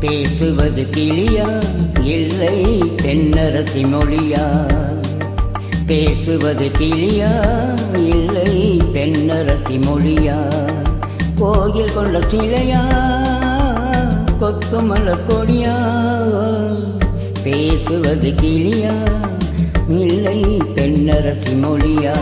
பேசுவது கிளியா? இல்லை தென்னரசி மொழியா? பேசுவது கிளியா? இல்லை பெண்ணரசி மொழியா? கோயில் கொண்ட சிலையா? கொத்துமல கொடியா? பேசுவது கிளியா? இல்லை பெண்ணரசி மொழியா?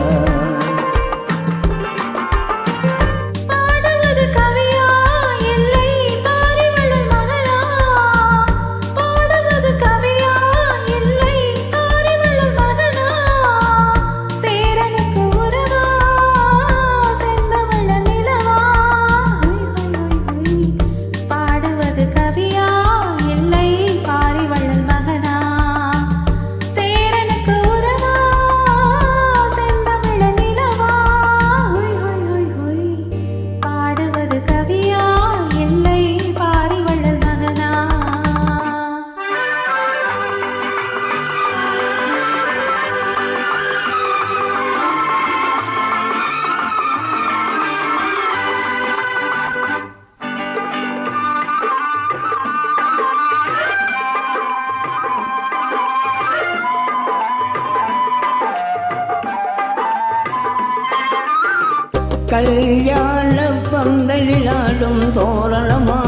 கல்யாண பந்தலிலாடும் தோரணமா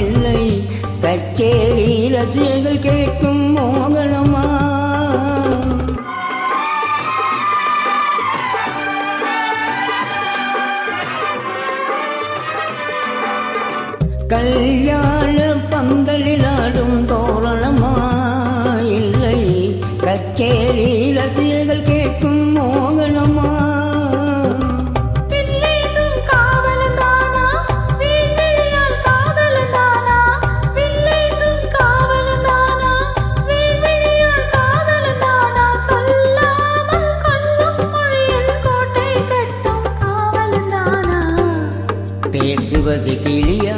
இல்லை கச்சேரி ரசிகர்கள் கேட்கும் மோகனமா? கல்யாண பேசுவது கிளியா?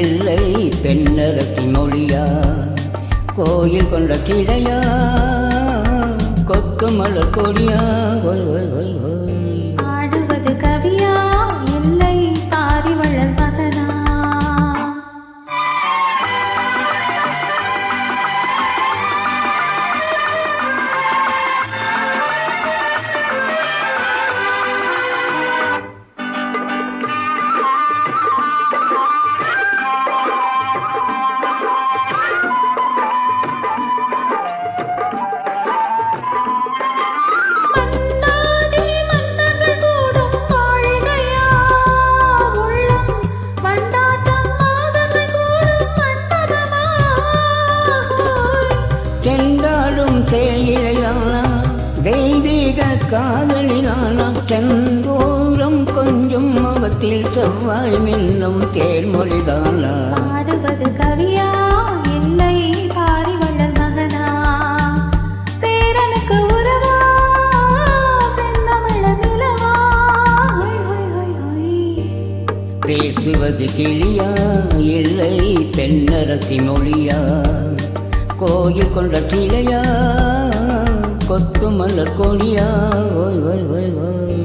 இல்லை பெண்ணரசி மொழியா? கோயில் கொண்ட கிளையா? கொத்து மலர் கொடியா ஓய் ஓய் ஓய் ஓய். காதலினானா செந்தூரம் கொஞ்சம் முகத்தில் செவ்வாய் மின்னும் தேர்மொழிதானா பாடுவது கவியா? இல்லை பாரிவள்ளல் மகனா? சேரனுக்கு உறவா? செந்தமிழ நிலவா? பேசுவது கிளியா? இல்லை பெண்ணரசி மொழியா? கோயில் கொண்ட கிளையா? கொத்து மலர் கொடியா? ஓய் ஓய் ஓய் ஓய்.